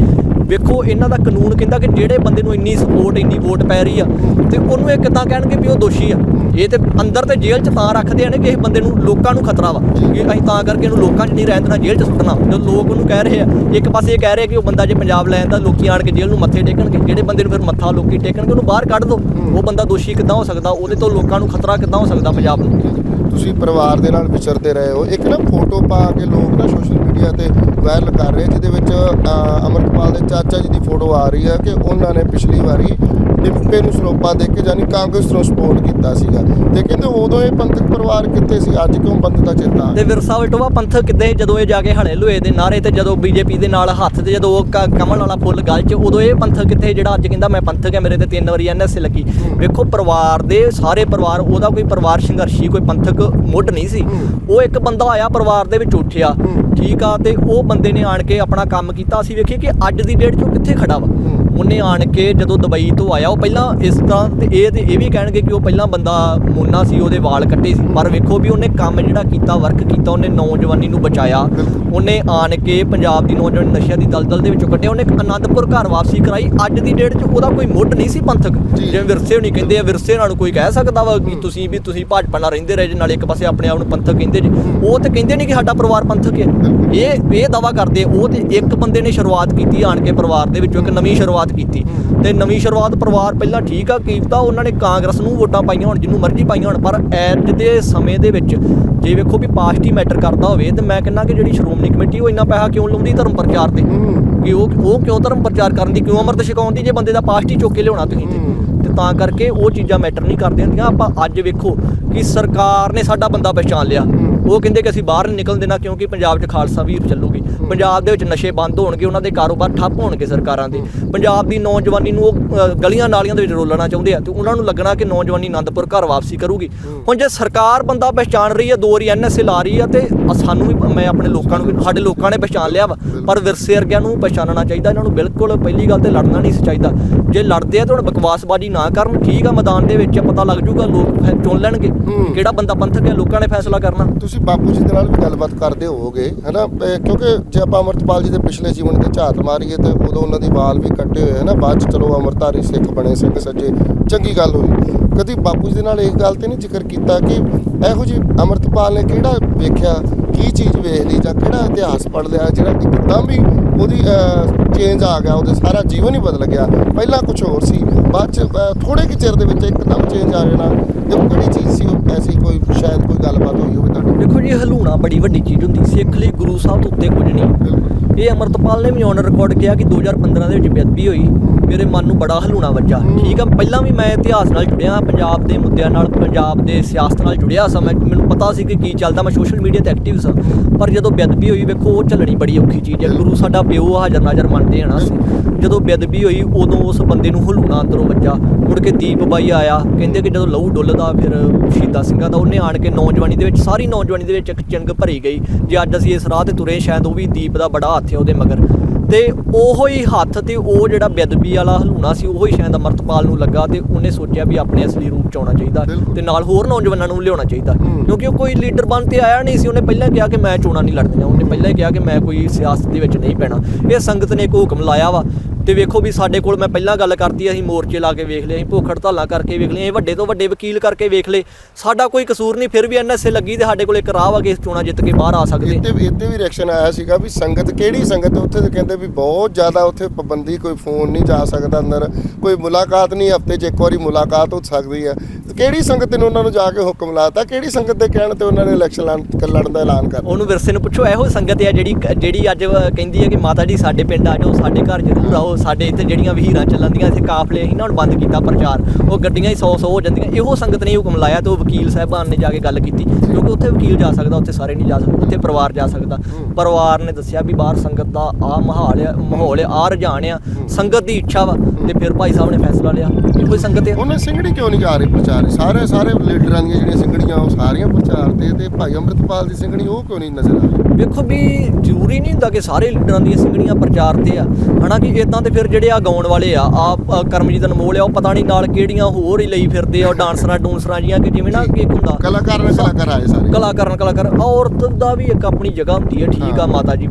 ਵੇਖੋ, ਇਹਨਾਂ ਦਾ ਕਾਨੂੰਨ ਕਹਿੰਦਾ ਕਿ ਜਿਹੜੇ ਬੰਦੇ ਨੂੰ ਇੰਨੀ ਸਪੋਰਟ ਇੰਨੀ ਵੋਟ ਪੈ ਰਹੀ ਆ, ਤੇ ਉਹਨੂੰ ਇਹ ਕਿੱਦਾਂ ਕਹਿਣਗੇ ਵੀ ਉਹ ਦੋਸ਼ੀ ਆ? ਇਹ ਤੇ ਅੰਦਰ ਤੇ ਜੇਲ੍ਹ 'ਚ ਤਾਂ ਰੱਖਦੇ ਆ ਨੇ ਕਿ ਇਹ ਬੰਦੇ ਨੂੰ ਲੋਕਾਂ ਨੂੰ ਖਤਰਾ ਵਾ, ਕਿ ਅਸੀਂ ਤਾਂ ਕਰਕੇ ਇਹਨੂੰ ਲੋਕਾਂ 'ਚ ਨਹੀਂ ਰਹਿਣ ਦੇਣਾ, ਜੇਲ੍ਹ 'ਚ ਸੁੱਟਣਾ। ਜਦੋਂ ਲੋਕ ਉਹਨੂੰ ਕਹਿ ਰਹੇ ਆ, ਇੱਕ ਪਾਸੇ ਇਹ ਕਹਿ ਰਹੇ ਕਿ ਉਹ ਬੰਦਾ ਜੇ ਪੰਜਾਬ ਲੈ ਜਾਂਦਾ ਲੋਕੀ ਆਣ ਕੇ ਜੇਲ੍ਹ ਨੂੰ ਮੱਥੇ ਟੇਕਣਗੇ, ਜਿਹੜੇ ਬੰਦੇ ਨੂੰ ਫਿਰ ਮੱਥਾ ਲੋਕੀ ਟੇਕਣਗੇ, ਉਹਨੂੰ ਬਾਹਰ ਕੱਢ ਦਿਓ ਉਹ ਬੰਦਾ ਦੋਸ਼ੀ ਕਿੱਦਾਂ ਹੋ ਸਕਦਾ? ਉਹਦੇ ਤੋਂ ਲੋਕਾਂ ਨੂੰ ਖਤਰਾ ਕਿੱਦਾਂ ਹੋ ਸਕਦਾ ਪੰਜਾਬ ਨੂੰ? ਤੁਸੀਂ ਪਰਿਵਾਰ ਦੇ ਨਾਲ ਵਿਚਰਦੇ ਰਹੇ ਹੋ। ਇੱਕ ਨਾ ਫੋਟੋ ਪਾ ਕੇ ਲੋਕ ਨਾ ਸੋਸ਼ਲ ਮੀਡੀਆ ਤੇ ਵਾਇਰਲ ਕਰ ਰਹੇ ਜਿਹਦੇ ਵਿੱਚ ਅਮਰਪਾਲ ਦੇ ਚਾਚਾ ਜੀ ਦੀ ਫੋਟੋ ਆ ਰਹੀ ਹੈ ਕਿ ਉਹਨਾਂ ਨੇ ਪਿਛਲੀ ਵਾਰੀ ਡਿੰਪੇ ਨੂੰ ਸਰੋਪਾ ਦੇ ਕੇ ਜਾਨੀ ਕਾਂਗਰਸ ਨੂੰ ਸਪੋਰਟ ਕੀਤਾ ਸੀਗਾ। ਤੇ ਕਹਿੰਦੇ ਉਦੋਂ ਇਹ ਪੰਥਕ ਪਰਿਵਾਰ ਕਿੱਥੇ ਸੀ? ਅੱਜ ਕਿਉਂ ਪੰਥ ਦਾ ਚੇਤਾ ਤੇ ਵਿਰਸਾ ਵਲਟੋਵਾ ਪੰਥਕ ਕਿੱਦਾਂ ਜਦੋਂ ਇਹ ਜਾ ਕੇ ਹਲੇ ਲੋਏ ਦੇ ਨਾਰੇ ਤੇ ਜਦੋਂ ਬੀਜੇਪੀ ਦੇ ਨਾਲ ਹੱਥ ਤੇ ਜਦੋਂ ਕਮਲ ਵਾਲਾ ਫੁੱਲ ਗਲ 'ਚ ਉਦੋਂ ਇਹ ਪੰਥਕ ਕਿੱਥੇ ਜਿਹੜਾ ਅੱਜ ਕਹਿੰਦਾ ਮੈਂ ਪੰਥਕ ਹੈ ਮੇਰੇ ਤੇ ਤਿੰਨ ਵਾਰੀ ਐਨਐਸਏ ਲੱਗੀ। ਵੇਖੋ ਪਰਿਵਾਰ ਦੇ ਸਾਰੇ ਪਰਿਵਾਰ ਉਹਦਾ ਕੋਈ ਪਰਿਵਾਰ ਸੰਘਰਸ਼ੀ ਕੋਈ ਪੰਥਕ ਮੁੱਢ ਨਹੀਂ ਸੀ। ਉਹ ਇੱਕ ਬੰਦਾ ਆਇਆ ਪਰਿਵਾਰ ਦੇ ਵਿੱਚ ਉੱਠਿਆ। ਠੀਕ ਆ ਤੇ ਉਹ ਬੰਦੇ ਨੇ ਆਣ ਕੇ ਆਪਣਾ ਕੰਮ ਕੀਤਾ, ਅਸੀਂ ਵੇਖੀਏ ਕਿ ਅੱਜ ਦੀ ਡੇਟ 'ਚ ਉਹ ਕਿੱਥੇ ਖੜਾ ਵਾ। ਉਹਨੇ ਆਣ ਕੇ ਜਦੋਂ ਦੁਬਈ ਤੋਂ ਆਇਆ ਉਹ ਪਹਿਲਾਂ ਇਸ ਤਰ੍ਹਾਂ ਤੇ ਇਹ ਤੇ ਇਹ ਵੀ ਕਹਿਣਗੇ ਕਿ ਉਹ ਪਹਿਲਾਂ ਬੰਦਾ ਮੋਨਾ ਸੀ ਉਹਦੇ ਵਾਲ ਕੱਟੇ ਸੀ। ਪਰ ਵੇਖੋ ਵੀ ਉਹਨੇ ਕੰਮ ਜਿਹੜਾ ਕੀਤਾ ਵਰਕ ਕੀਤਾ ਉਹਨੇ ਨੌਜਵਾਨੀ ਨੂੰ ਬਚਾਇਆ। ਉਹਨੇ ਆਣ ਕੇ ਪੰਜਾਬ ਦੀ ਨੌਜਵਾਨ ਨਸ਼ਿਆਂ ਦੀ ਦਲਦਲ ਦੇ ਵਿੱਚੋਂ ਕੱਢਿਆ। ਉਹਨੇ ਇੱਕ ਆਨੰਦਪੁਰ ਘਰ ਵਾਪਸੀ ਕਰਾਈ। ਅੱਜ ਦੀ ਡੇਟ 'ਚ ਉਹਦਾ ਕੋਈ ਮੁੱਢ ਨਹੀਂ ਸੀ ਪੰਥਕ। ਜਿਵੇਂ ਵਿਰਸੇ ਹੋਣੀ ਕਹਿੰਦੇ ਆ ਵਿਰਸੇ ਨਾਲ ਕੋਈ ਕਹਿ ਸਕਦਾ ਵਾ ਕਿ ਤੁਸੀਂ ਵੀ ਤੁਸੀਂ ਭਾਜਪਾ ਨਾਲ ਰਹਿੰਦੇ ਰਹੇ ਜੇ ਨਾਲ ਇੱਕ ਪਾਸੇ ਆਪਣੇ ਆਪ ਨੂੰ ਪੰਥਕ ਕਹਿੰਦੇ ਜੀ। ਉਹ ਤੇ ਕਹਿੰਦੇ ਨਹੀਂ ਕਿ ਸਾਡਾ ਪਰਿਵਾਰ ਪੰਥਕ ਹੈ। ਇਹ ਇਹ ਦਾਵਾ ਕਰਦੇ ਉਹ ਤੇ ਇੱਕ ਬੰਦੇ ਨੇ ਸ਼ੁਰੂਆਤ ਕੀਤੀ ਆਣ ਕੇ ਪਰਿਵਾਰ ਦੇ ਵਿੱਚੋਂ ਇੱਕ ਨਵੀਂ ਸ਼ੁਰੂਆਤ ਸ਼ੁਰੂਆਤ ਕੀਤੀ। ਤੇ ਨਵੀਂ ਸ਼ੁਰੂਆਤ ਪਰਿਵਾਰ ਪਹਿਲਾਂ ਠੀਕ ਆ ਕੀਤਾ ਉਹਨਾਂ ਨੇ ਕਾਂਗਰਸ ਨੂੰ ਵੋਟਾਂ ਪਾਈਆਂ ਹੁਣ ਜਿਹਨੂੰ ਮਰਜ਼ੀ ਪਾਈਆਂ ਹੁਣ ਪਰ ਅੱਜ ਦੇ ਸਮੇਂ ਦੇ ਵਿੱਚ ਜੇ ਵੇਖੋ ਵੀ ਪਾਰਟੀ ਮੈਟਰ ਕਰਦਾ ਹੋਵੇ ਤੇ ਮੈਂ ਕਹਿੰਦਾ ਕਿ ਜਿਹੜੀ ਸ਼੍ਰੋਮਣੀ ਕਮੇਟੀ ਉਹ ਇੰਨਾ ਪੈਸਾ ਕਿਉਂ ਲਾਉਂਦੀ ਧਰਮ ਪ੍ਰਚਾਰ ਤੇ? ਕਿ ਉਹ ਉਹ ਕਿਉਂ ਧਰਮ ਪ੍ਰਚਾਰ ਕਰਨ ਦੀ ਕਿਉਂ ਅਮਰਤ ਛਕਾਉਣ ਦੀ ਜੇ ਬੰਦੇ ਦਾ ਪਾਸਟ ਚੁੱਕ ਕੇ ਲਿਆਉਣਾ ਤੁਸੀਂ ਤੇ? ਤੇ ਤਾਂ ਕਰਕੇ ਉਹ ਚੀਜ਼ਾਂ ਮੈਟਰ ਨਹੀਂ ਕਰਦੀਆਂ ਹੁੰਦੀਆਂ। ਆਪਾਂ ਅੱਜ ਵੇਖੋ ਕਿ ਸਰਕਾਰ ਨੇ ਸਾਡਾ ਬੰਦਾ ਪਛਾਣ ਲਿਆ। ਉਹ ਕਹਿੰਦੇ ਕਿ ਅਸੀਂ ਬਾਹਰ ਨਹੀਂ ਨਿਕਲਣ ਦੇਣਾ ਕਿਉਂਕਿ ਪੰਜਾਬ 'ਚ ਖਾਲਸਾ ਵੀਰ ਚੱਲੂਗੀ। ਪੰਜਾਬ ਦੇ ਵਿੱਚ ਨਸ਼ੇ ਬੰਦ ਹੋਣਗੇ ਉਹਨਾਂ ਦੇ ਕਾਰੋਬਾਰ ਠੱਪ ਹੋਣਗੇ ਸਰਕਾਰਾਂ ਦੇ। ਪੰਜਾਬ ਦੀ ਨੌਜਵਾਨੀ ਨੂੰ ਉਹ ਗਲੀਆਂ ਨਾਲੀਆਂ ਦੇ ਵਿੱਚ ਰੋਲਣਾ ਚਾਹੁੰਦੇ ਆ ਤੇ ਉਹਨਾਂ ਨੂੰ ਲੱਗਣਾ ਕਿ ਨੌਜਵਾਨੀ ਆਨੰਦਪੁਰ ਘਰ ਵਾਪਸੀ ਕਰੂਗੀ। ਹੁਣ ਜੇ ਸਰਕਾਰ ਬੰਦਾ ਪਛਾਣ ਰਹੀ ਹੈ ਦੋ ਵਾਰੀ ਐਨਐਸਏ ਲਾ ਰਹੀ ਆ ਤੇ ਸਾਨੂੰ ਵੀ ਮੈਂ ਆਪਣੇ ਲੋਕਾਂ ਨੂੰ ਵੀ- ਸਾਡੇ ਲੋਕਾਂ ਨੇ ਪਛਾਣ ਲਿਆ ਵਾ। ਪਰ ਵਿਰਸੇ ਵਰਗਿਆਂ ਨੂੰ ਪਛਾਣਨਾ ਚਾਹੀਦਾ ਇਹਨਾਂ ਨੂੰ ਬਿਲਕੁਲ ਪਹਿਲੀ ਗੱਲ ਤੇ ਲੜਨਾ ਨਹੀਂ ਚਾਹੀਦਾ। ਜੇ ਲੜਦੇ ਆ ਤਾਂ ਹੁਣ ਬਕਵਾਸਬਾਜ਼ੀ ਨਾ ਕਰਨ ਠੀਕ ਆ ਮੈਦਾਨ ਦੇ ਵਿੱਚ ਪਤਾ ਲੱਗ ਜੂਗਾ ਲੋਕ ਚੁਣ ਲੈਣਗੇ। ਕਿਹੜਾ ਬੰਦਾ ਪੰਥਕ ਹੈ ਲੋਕਾਂ ਨੇ ਫੈਸਲਾ ਕਰਨਾ। ਤੁਸੀਂ ਬਾਪੂ ਜੀ ਦੇ ਨਾਲ ਵੀ ਗੱਲਬਾਤ ਕਰਦੇ ਹੋਵੋਗੇ ਹੈਨਾ? ਅਹ ਕਿਉਂਕਿ ਜੇ ਆਪਾਂ ਅਮਰਤਪਾਲ ਜੀ ਦੇ ਪਿਛਲੇ ਜੀਵਨ ਤੇ ਝਾਤ ਮਾਰੀਏ ਤੇ ਉਦੋਂ ਉਹਨਾਂ ਦੀ ਵਾਲ ਵੀ ਕੱਟੇ ਹੋਏ ਹੈ ਨਾ ਬਾਅਦ ਚ ਚਲੋ ਅਮਰਧਾਰੀ ਸਿੱਖ ਬਣੇ ਸਿੰਘ ਸੱਜੇ ਚੰਗੀ ਗੱਲ ਹੋਈ। ਕਦੀ ਬਾਪੂ ਜੀ ਦੇ ਨਾਲ ਇਹ ਗੱਲ ਤੇ ਨਹੀਂ ਜ਼ਿਕਰ ਕੀਤਾ ਕਿ ਇਹੋ ਜੀ ਅਮਰਤਪਾਲ ਨੇ ਕਿਹੜਾ ਵੇਖਿਆ ਕੀ ਚੀਜ਼ ਵੇਖ ਲਈ ਜਾਂ ਕਿਹੜਾ ਇਤਿਹਾਸ ਪੜ ਲਿਆ ਜਿਹੜਾ ਇੱਕਦਮ ਹੀ ਉਹਦੀ ਚੇਂਜ ਆ ਗਿਆ ਉਹਦੇ ਸਾਰਾ ਜੀਵਨ ਹੀ ਬਦਲ ਗਿਆ। ਪਹਿਲਾਂ ਕੁਝ ਹੋਰ ਸੀ। ਬਾਅਦ ਚ ਅਹ, ਥੋੜੇ ਕਿ ਚਿਰ ਦੇ ਵਿੱਚ ਇੱਕਦਮ ਚੇਂਜ ਆ ਜਾਣਾ। ਤੇ ਕਿਹੜੀ ਚੀਜ਼ ਸੀ? ਉਹ ਐਸੀ ਕੋਈ ਸ਼ਾਇਦ ਕੋਈ ਗੱਲਬਾਤ ਹੋਈ ਹੋਵੇ ਤੁਹਾਡੀ ਦੇਖੋ ਜੀ ਹਲੂਣਾ ਬੜੀ ਵੱਡੀ ਚੀਜ਼ ਹੁੰਦੀ ਸਿੱਖ ਲਈ ਗੁਰੂ ਸਾਹਿਬ ਤੋਂ ਉੱਤੇ ਕੁਝ ਨਹੀਂ। ਇਹ ਅਮਰਤਪਾਲ ਨੇ ਵੀ ਔਨ ਰਿਕਾਰਡ ਕਿਹਾ ਕਿ 2015 ਦੇ ਵਿੱਚ ਬੇਅਦਬੀ ਹੋਈ। ਮੇਰੇ ਮਨ ਨੂੰ ਬੜਾ ਹਲੂਣਾ ਵੱਜਾ। ਠੀਕ ਆ ਪਹਿਲਾਂ ਵੀ ਮੈਂ ਇਤਿਹਾਸ ਨਾਲ ਜੁੜਿਆ ਪੰਜਾਬ ਦੇ ਮੁੱਦਿਆਂ ਨਾਲ ਪੰਜਾਬ ਦੇ ਸਿਆਸਤ ਨਾਲ ਜੁੜਿਆ ਸਾਂ ਮੈਂ। ਮੈਨੂੰ ਪਤਾ ਸੀ ਕਿ ਕੀ ਚੱਲਦਾ ਮੈਂ ਸੋਸ਼ਲ ਮੀਡੀਆ ਤੇ ਐਕਟਿਵ ਸਾਂ। ਪਰ ਜਦੋਂ ਬੇਅਦਬੀ ਹੋਈ ਵੇਖੋ ਉਹ ਚੱਲਣੀ ਬੜੀ ਔਖੀ ਚੀਜ਼ ਹੈ। ਗੁਰੂ ਸਾਡਾ ਪਿਓ ਹਾਜ਼ਰ ਨਾਜ਼ਰ ਮੰਨਦੇ ਹਨਾ ਅਸੀਂ। ਜਦੋਂ ਬੇਅਦਬੀ ਹੋਈ ਉਦੋਂ ਉਸ ਬੰਦੇ ਨੂੰ ਹਲੂਣਾ ਅੰਦਰੋਂ ਵੱਜਾ। ਮੁੜ ਕੇ ਦੀਪ ਬਾਈ ਆਇਆ ਕਹਿੰਦੇ ਕਿ ਜਦੋਂ ਲਹੂ ਡੁੱਲਦਾ ਫਿਰ ਸ਼ਹੀਦਾਂ ਸਿੰਘਾਂ ਦਾ ਉਹਨੇ ਆਣ ਕੇ ਨੌਜਵਾਨੀ ਦੇ ਵਿੱਚ ਸਾਰੀ ਨੌਜਵਾਨੀ ਦੇ ਵਿੱਚ ਇੱਕ ਚਿੰਗ ਭਰੀ ਗਈ ਜੇ ਅੱਜ ਅਸੀਂ ਇਸ ਰਾਹ ਤੇ ਤੁਰੇ ਸ਼ਾਇਦ ਉਹ ਵੀ ਦੀਪ ਦਾ ਬੜਾ ਹੱਥ ਹੈ ਉਹਦੇ ਮਗਰ। ਤੇ ਉਹੋ ਹੀ ਹੱਥ ਤੇ ਉਹ ਜਿਹੜਾ ਬੇਅਦਬੀ ਵਾਲਾ ਹਲੂਣਾ ਸੀ ਉਹੋ ਹੀ ਸ਼ਾਇਦ ਅਮਰਤਪਾਲ ਨੂੰ ਲੱਗਾ ਤੇ ਉਹਨੇ ਸੋਚਿਆ ਵੀ ਆਪਣੇ ਅਸਲੀ ਰੂਪ ਚ ਆਉਣਾ ਚਾਹੀਦਾ। ਤੇ ਨਾਲ ਹੋਰ ਨੌਜਵਾਨਾਂ ਨੂੰ ਲਿਆਉਣਾ ਚਾਹੀਦਾ। ਕਿਉਂਕਿ ਉਹ ਕੋਈ ਲੀਡਰ ਬਣ ਤੇ ਆਇਆ ਨਹੀਂ ਸੀ ਉਹਨੇ ਪਹਿਲਾਂ ਕਿਹਾ ਕਿ ਮੈਂ ਚੋਣਾਂ ਨਹੀਂ ਲੜਦੀਆਂ ਉਹਨੇ ਪਹਿਲਾਂ ਹੀ ਕਿਹਾ ਕਿ ਮੈਂ ਕੋਈ ਸਿਆਸਤ ਦੇ ਵਿੱਚ ਨਹੀਂ ਪੈਣਾ। ਇਹ ਸੰਗਤ ਨੇ ਇੱਕ ਹੁਕਮ ਲਾਇਆ ਵਾ ਤੇ ਵੇਖੋ ਵੀ ਸਾਡੇ ਕੋਲ ਮੈਂ ਪਹਿਲਾਂ ਗੱਲ ਕਰਤੀ, ਅਸੀਂ ਮੋਰਚੇ ਲਾ ਕੇ ਵੇਖ ਲਏ ਅਸੀਂ ਭੁੱਖ ਹੜਤਾਲਾਂ ਕਰਕੇ ਵੇਖ ਲਏ ਅਸੀਂ ਵੱਡੇ ਤੋਂ ਵੱਡੇ ਵਕੀਲ ਕਰਕੇ ਵੇਖ ਲਏ। ਸਾਡਾ ਕੋਈ ਕਸੂਰ ਨਹੀਂ, ਫਿਰ ਵੀ ਐਨਐਸਏ ਲੱਗੀ ਤੇ ਸਾਡੇ ਕੋਲ ਇੱਕ ਰਾਹ ਵਾ ਕਿ ਇਸ ਚੋਣਾਂ ਜਿੱਤ ਕੇ ਬਾਹਰ ਆ ਸਕਦੇ। ਇੱਥੇ ਵੀ ਇੱਥੇ ਵੀ ਰਿਐਕਸ਼ਨ ਆਇਆ ਸੀਗਾ ਵੀ ਸੰਗਤ, ਕਿਹੜੀ ਸੰਗਤ ਉੱਥੇ ਤੇ ਕਹਿੰਦੇ ਵੀ ਬਹੁਤ ਜ਼ਿਆਦਾ ਉੱਥੇ ਪਾਬੰਦੀ, ਕੋਈ ਫੋਨ ਨਹੀਂ ਜਾ ਸਕਦਾ ਅੰਦਰ, ਕੋਈ ਮੁਲਾਕਾਤ ਨਹੀਂ, ਹਫ਼ਤੇ 'ਚ ਇੱਕ ਵਾਰੀ ਮੁਲਾਕਾਤ ਹੋ ਸਕਦੀ ਹੈ। ਕਿਹੜੀ ਸੰਗਤ ਨੇ ਉਹਨਾਂ ਨੂੰ ਜਾ ਕੇ ਹੁਕਮ ਲਾਤਾ? ਕਿਹੜੀ ਸੰਗਤ ਦੇ ਕਹਿਣ ਤੇ ਉਹਨਾਂ ਨੇ ਇਲੈਕਸ਼ਨ ਲੜਨ ਦਾ ਐਲਾਨ ਕਰ ਉਹਨੂੰ ਵਿਰਸੇ ਨੂੰ ਪੁੱਛੋ ਇਹੋ ਸੰਗਤ ਆ ਜਿਹੜੀ ਜਿਹੜੀ ਅੱਜ ਕਹਿੰਦੀ ਹੈ ਕਿ ਮਾਤਾ ਜੀ ਸਾਡੇ ਪਿੰਡ ਆ ਜਾਓ ਸਾਡੇ ਘਰ ਜ਼ਰੂਰ ਆਓ ਸਾਡੇ ਇੱਥੇ ਜਿਹੜੀਆਂ ਵਹੀਰਾਂ ਚੱਲਣਦੀਆਂ ਇੱਥੇ ਕਾਫਲੇ ਅਸੀਂ ਨਾ ਬੰਦ ਕੀਤਾ ਪ੍ਰਚਾਰ ਉਹ ਗੱਡੀਆਂ ਹੀ 100 100 ਹੋ ਜਾਂਦੀਆਂ ਇਹੋ ਸੰਗਤ ਨੇ ਹੁਕਮ ਲਾਇਆ ਤੇ ਉਹ ਵਕੀਲ ਸਾਹਿਬਾਨ ਨੇ ਜਾ ਕੇ ਗੱਲ ਕੀਤੀ ਕਿਉਂਕਿ ਉੱਥੇ ਵਕੀਲ ਜਾ ਸਕਦਾ ਉੱਥੇ ਸਾਰੇ ਨਹੀਂ ਜਾ ਸਕਦੇ ਉੱਥੇ ਪਰਿਵਾਰ ਜਾ ਸਕਦਾ। ਪਰਿਵਾਰ ਨੇ ਦੱਸਿਆ ਵੀ ਬਾਹਰ ਸੰਗਤ ਦਾ ਆ ਮਾਹੌਲ ਆ ਮਾਹੌਲ ਆ ਰੁਝਾਨ ਆ ਸੰਗਤ ਦੀ ਇੱਛਾ ਵਾ ਤੇ ਫਿਰ ਭਾਈ ਸਾਹਿਬ ਨੇ ਫੈਸਲਾ ਲਿਆ ਹੀ ਸੰਗਤ ਆ। ਉਹਨੇ ਸਿੰਘੜੀ ਕਿਉਂ ਨਹੀਂ ਜਾ ਰਹੀ ਪ੍ਰਚਾਰ ਸਾਰੇ ਸਾਰੇ ਲੀਡਰਾਂ ਦੀਆਂ ਜਿਹੜੀਆਂ ਸਿੰਘੜੀਆਂ ਉਹ ਸਾਰੀਆਂ ਪ੍ਰਚਾਰ ਤੇ ਤੇ ਭਾਈ ਅੰਮ੍ਰਿਤਪਾਲ ਦੀ ਸਿੰਘੜੀ ਉਹ ਕਿਉਂ ਨਹੀਂ ਨਜ਼ਰ ਆ ਵੇਖੋ ਵੀ ਜ਼ਰੂਰੀ ਨਹੀਂ ਹੁੰਦਾ ਕਿ ਸਾਰੇ ਲੀਡਰਾਂ ਦੀਆਂ ਸਿੰਘਣੀਆਂ ਪ੍ਰਚਾਰ ਤੇ ਆ। ਹਨਾ ਕਿ ਇਦਾਂ ਤੇ ਫਿਰ ਜਿਹੜੇ ਆ ਗਾਉਣ ਵਾਲੇ ਆ ਆ ਕਰਮਜੀਤ ਅਨਮੋਲ ਆ ਉਹ ਪਤਾ ਨਹੀਂ ਨਾਲ ਕਿਹੜੀਆਂ ਹੋਰ ਹੀ ਲਈ ਫਿਰਦੇ ਆ ਡਾਂਸਰਾਂ ਡੂੰਸਰਾਂ ਜੀਆਂ ਕਿ ਜਿਵੇਂ ਨਾ ਕਿ ਹੁੰਦਾ। ਕਲਾਕਾਰ ਨੇ ਕਲਾਕਾਰ ਆਏ ਸਾਰੇ। ਕਲਾਕਾਰਨ ਕਲਾਕਾਰ। ਔਰਤ ਦਾ ਵੀ ਇੱਕ ਆਪਣੀ ਜਗ੍ਹਾ ਹੁੰਦੀ ਹੈ ਠੀਕ ਆ। ਮਾਤਾ ਜੀ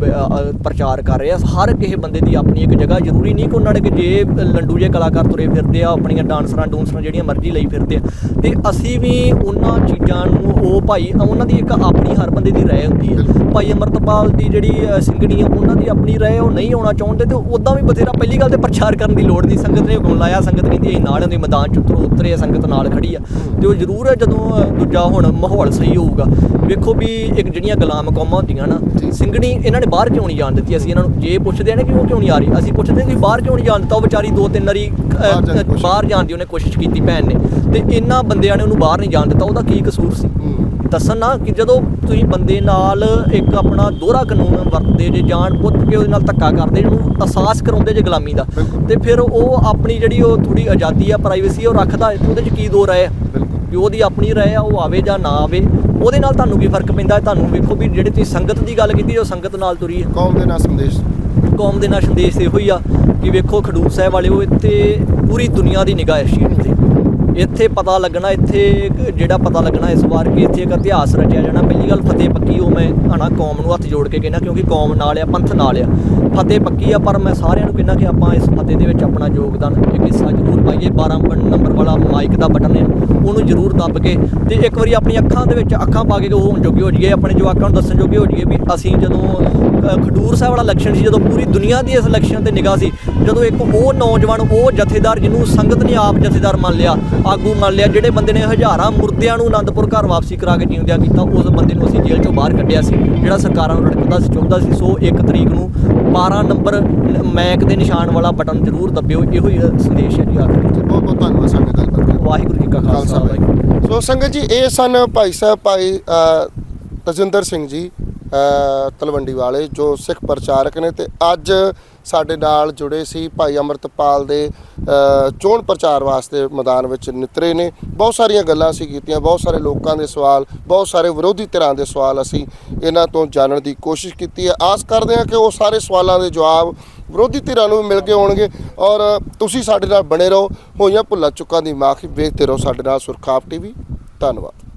ਪ੍ਰਚਾਰ ਕਰ ਰਹੇ ਆ। ਹਰ ਕਿਸੇ ਬੰਦੇ ਦੀ ਆਪਣੀ ਇੱਕ ਜਗ੍ਹਾ। ਜ਼ਰੂਰੀ ਨਹੀਂ ਕਿ ਉਹਨਾਂ ਨੇ ਕਿ ਜੇ ਲੰਡੂ ਜੇ ਕਲਾਕਾਰ ਤੁਰੇ ਫਿਰਦੇ ਆ ਆਪਣੀਆਂ ਡਾਂਸਰਾਂ ਡੂੰਸਰਾਂ ਜਿਹੜੀਆਂ ਮਰਜ਼ੀ ਲਈ ਫਿਰਦੇ ਆ। ਤੇ ਅਸੀਂ ਵੀ ਉਹਨਾਂ ਚੀਜ਼ਾਂ ਨੂੰ ਉਹ ਭਾਈ ਉਹਨਾਂ ਦੀ ਇੱਕ ਆਪਣੀ ਹਰ ਬੰਦੇ ਦੀ ਰਾਏ ਹੁੰਦੀ ਹੈ। ਭਾਈ ਅਮਰਤਪਾਲ ਦੀ ਜਿਹੜੀ ਅ, ਸਿੰਘਣੀ ਆ ਉਹਨਾਂ ਦੀ ਆਪਣੀ ਰਾਏ ਉਹ ਨਹੀਂ ਆਉਣਾ ਚਾਹੁੰਦੇ ਤੇ ਉਦਾਂ ਵੀ ਬਥੇਰਾ ਪਹਿਲੀ ਗੱਲ ਤੇ ਪ੍ਰਚਾਰ ਕਰਨ ਦੀ ਲੋੜ ਨਹੀਂ। ਸੰਗਤ ਨੇ ਹੁਕਮ ਲਾਇਆ ਸੰਗਤ ਕਹਿੰਦੀ ਅਸੀਂ ਨਾਲ ਦੇ ਮੈਦਾਨ ਚ ਉਤਰੋ ਉਤਰੇ ਆ, ਸੰਗਤ ਨਾਲ ਖੜੀ ਆ। ਤੇ ਉਹ ਜ਼ਰੂਰ ਹੈ ਜਦੋਂ ਦੂਜਾ ਹੁਣ ਮਾਹੌਲ ਸਹੀ ਹੋਊਗਾ। ਵੇਖੋ ਵੀ ਇੱਕ ਜਿਹੜੀਆਂ ਗੁਲਾਮ ਕੌਮਾਂ ਹੁੰਦੀਆਂ ਨਾ ਸਿੰਘਣੀ ਇਹਨਾਂ ਨੇ ਬਾਹਰ ਕਿਉਂ ਨਹੀਂ ਜਾਣ ਦਿੱਤੀ? ਅਸੀਂ ਇਹਨਾਂ ਨੂੰ ਜੇ ਪੁੱਛਦੇ ਆ ਨਾ ਕਿ ਉਹ ਕਿਉਂ ਨਹੀਂ ਆ ਰਹੀ ਅਸੀਂ ਪੁੱਛਦੇ ਕਿ ਬਾਹਰ ਕਿਉਂ ਨਹੀਂ ਜਾਣ ਦਿੱਤਾ? ਉਹ ਵਿਚਾਰੀ ਦੋ ਤਿੰਨ ਵਾਰੀ ਬਾਹਰ ਜਾਣ ਦੀ ਕੋਸ਼ਿਸ਼ ਬਾਹਰ ਜਾਣ ਦੀ ਉਹਨੇ ਕੋਸ਼ਿਸ਼ ਕੀਤੀ ਭੈਣ ਨੇ। ਤੇ ਇਹਨਾਂ ਬੰਦਿਆਂ ਨੇ ਉਹਨੂੰ ਬਾਹਰ ਨਹੀਂ ਜਾਣ ਦਿੱਤਾ ਉਹਦਾ ਕੀ ਕਸੂਰ ਸੀ? ਦੱਸਣ ਨਾ ਕਿ ਜਦੋਂ ਤੁਸੀਂ ਬੰਦੇ ਨਾਲ ਇੱਕ ਆਪਣਾ ਦੋਹਰਾ ਕਾਨੂੰਨ ਵਰਤਦੇ ਜੇ ਜਾਣ ਬੁੱਝ ਕੇ ਉਹਦੇ ਨਾਲ ਧੱਕਾ ਕਰਦੇ ਜਿਹਨੂੰ ਅਹਿਸਾਸ ਕਰਾਉਂਦੇ ਜੇ ਗੁਲਾਮੀ ਦਾ। ਤੇ ਫਿਰ ਉਹ ਆਪਣੀ ਜਿਹੜੀ ਉਹ ਥੋੜੀ ਆਜ਼ਾਦੀ ਆ ਪ੍ਰਾਈਵੇਸੀ ਉਹ ਰੱਖਦਾ ਤੇ ਉਹਦੇ ਚ ਕੀ ਦੋ ਰਾਏ ਆ? ਵੀ ਉਹਦੀ ਆਪਣੀ ਰਾਏ ਆ ਉਹ ਆਵੇ ਜਾਂ ਨਾ ਆਵੇ ਉਹਦੇ ਨਾਲ ਤੁਹਾਨੂੰ ਕੀ ਫ਼ਰਕ ਪੈਂਦਾ? ਤੁਹਾਨੂੰ ਵੇਖੋ ਵੀ ਜਿਹੜੇ ਤੁਸੀਂ ਸੰਗਤ ਦੀ ਗੱਲ ਕੀਤੀ ਜੋ ਸੰਗਤ ਨਾਲ ਤੁਰੀ ਹੈ। ਕੌਮ ਦੇ ਨਾਲ ਸੰਦੇਸ਼। ਕੌਮ ਦੇ ਨਾਲ ਸੰਦੇਸ਼ ਇਹੋ ਹੀ ਆ ਕਿ ਵੇਖੋ ਖਡੂਰ ਸਾਹਿਬ ਵਾਲਿਓ ਇੱਥੇ ਪੂਰੀ ਦੁਨੀਆ ਦੀ ਨਿਗਾਹ ਹੈ ਸ਼ਹੀਦ ਤੇ ਇੱਥੇ ਪਤਾ ਲੱਗਣਾ, ਇੱਥੇ ਇੱਕ ਜਿਹੜਾ ਪਤਾ ਲੱਗਣਾ ਇਸ ਵਾਰ ਕਿ ਇੱਥੇ ਇੱਕ ਇਤਿਹਾਸ ਰਚਿਆ ਜਾਣਾ। ਪਹਿਲੀ ਗੱਲ ਫਤਿਹ ਪੱਕੀ, ਉਹ ਮੈਂ ਆਣਾ ਕੌਮ ਨੂੰ ਹੱਥ ਜੋੜ ਕੇ ਕਹਿਣਾ ਕਿਉਂਕਿ ਕੌਮ ਨਾਲ ਆ, ਪੰਥ ਨਾਲ ਆ। ਫਤਿਹ ਪੱਕੀ ਆ, ਪਰ ਮੈਂ ਸਾਰਿਆਂ ਨੂੰ ਕਹਿਣਾ ਕਿ ਆਪਾਂ ਇਸ ਫਤਿਹ ਦੇ ਵਿੱਚ ਆਪਣਾ ਯੋਗਦਾਨ, ਇੱਕ ਹਿੱਸਾ ਜ਼ਰੂਰ ਪਾਈਏ। 12 ਨੰਬਰ ਵਾਲਾ ਮਾਈਕ ਦਾ ਬਟਨ ਹੈ ਉਹਨੂੰ ਜ਼ਰੂਰ ਦੱਬ ਕੇ ਤੇ ਇੱਕ ਵਾਰੀ ਆਪਣੀ ਅੱਖਾਂ ਦੇ ਵਿੱਚ ਅੱਖਾਂ ਪਾ ਕੇ ਉਹ ਹੋਣ ਜੋਗੇ ਹੋ ਜਾਈਏ, ਆਪਣੇ ਜਵਾਕਾਂ ਨੂੰ ਦੱਸਣ ਜੋਗੇ ਹੋ ਜਾਈਏ ਵੀ ਅਸੀਂ ਜਦੋਂ ਖਡੂਰ ਸਾਹਿਬ ਵਾਲਾ ਇਲੈਕਸ਼ਨ ਸੀ, ਜਦੋਂ ਪੂਰੀ ਦੁਨੀਆ ਦੀ ਇਸ ਇਲੈਕਸ਼ਨ ਤੇ ਨਿਗਾਹ ਸੀ ਜਦੋਂ ਇੱਕ ਉਹ ਨੌਜਵਾਨ ਉਹ ਜਥੇਦਾਰ ਜਿਹਨੂੰ ਸੰਗਤ ਨੇ ਆਪ ਜਥੇਦਾਰ ਮੰਨ ਲਿਆ ਆਗੂ ਮੰਨ ਲਿਆ ਜਿਹੜੇ ਬੰਦੇ ਨੇ ਹਜ਼ਾਰਾਂ ਮੁਰਦਿਆਂ ਨੂੰ ਆਨੰਦਪੁਰ ਘਰ ਵਾਪਸੀ ਕਰਾ ਕੇ ਜਿਉਂਦਿਆਂ ਕੀਤਾ ਉਸ ਬੰਦੇ ਨੂੰ ਅਸੀਂ ਜੇਲ੍ਹ ਚੋਂ ਬਾਹਰ ਕੱਢਿਆ ਸੀ। ਜਿਹੜਾ ਸਰਕਾਰਾਂ ਨੂੰ ਰੜਕਦਾ ਸੀ ਚਾਹੁੰਦਾ ਸੀ ਸੋ 1 ਤਰੀਕ ਨੂੰ 12 ਨੰਬਰ ਮੈਕ ਦੇ ਨਿਸ਼ਾਨ ਵਾਲਾ ਬਟਨ ਜ਼ਰੂਰ ਦੱਬਿਓ ਇਹੋ ਹੀ ਸੰਦੇਸ਼ ਹੈ ਜੀ ਆਖਰ ਜੀ ਬਹੁਤ ਬਹੁਤ ਧੰਨਵਾਦ ਸਾਡੇ ਗੱਲ ਕਰਕੇ ਵਾਹਿਗੁਰੂ ਜੀ ਕਾ ਖਾਲਸਾ ਵਾਹਿਗੁਰੂ ਸੋ ਸੰਗਤ ਜੀ ਇਹ ਸਨ ਭਾਈ ਸਾਹਿਬ ਭਾਈ ਤਜਿੰਦਰ ਸਿੰਘ ਜੀ ਤਲਵੰਡੀ ਵਾਲੇ ਜੋ ਸਿੱਖ ਪ੍ਰਚਾਰਕ ਨੇ ਤੇ ਅੱਜ ਸਾਡੇ ਨਾਲ ਜੁੜੇ ਸੀ ਭਾਈ ਅਮਰਤਪਾਲ ਦੇ ਚੋਣ ਪ੍ਰਚਾਰ ਵਾਸਤੇ ਮੈਦਾਨ ਵਿੱਚ ਨਿਤਰੇ ਨੇ। ਬਹੁਤ ਸਾਰੀਆਂ ਗੱਲਾਂ ਅਸੀਂ ਕੀਤੀਆਂ, ਬਹੁਤ ਸਾਰੇ ਲੋਕਾਂ ਦੇ ਸਵਾਲ, ਬਹੁਤ ਸਾਰੇ ਵਿਰੋਧੀ ਧਿਰਾਂ ਦੇ ਸਵਾਲ ਅਸੀਂ ਇਹਨਾਂ ਤੋਂ ਜਾਣਨ ਦੀ ਕੋਸ਼ਿਸ਼ ਕੀਤੀ ਹੈ। ਆਸ ਕਰਦੇ ਹਾਂ ਕਿ ਉਹ ਸਾਰੇ ਸਵਾਲਾਂ ਦੇ ਜਵਾਬ ਵਿਰੋਧੀ ਧਿਰਾਂ ਨੂੰ ਵੀ ਮਿਲ ਕੇ ਹੋਣਗੇ ਔਰ ਤੁਸੀਂ ਸਾਡੇ ਨਾਲ ਬਣੇ ਰਹੋ। ਹੋਈਆਂ ਭੁੱਲਾਂ ਚੁੱਕਾਂ ਦੀ ਮਾਫੀ ਵੇਖਦੇ ਰਹੋ ਸਾਡੇ ਨਾਲ ਸੁਰਖਾਪ ਟੀਵੀ। ਧੰਨਵਾਦ।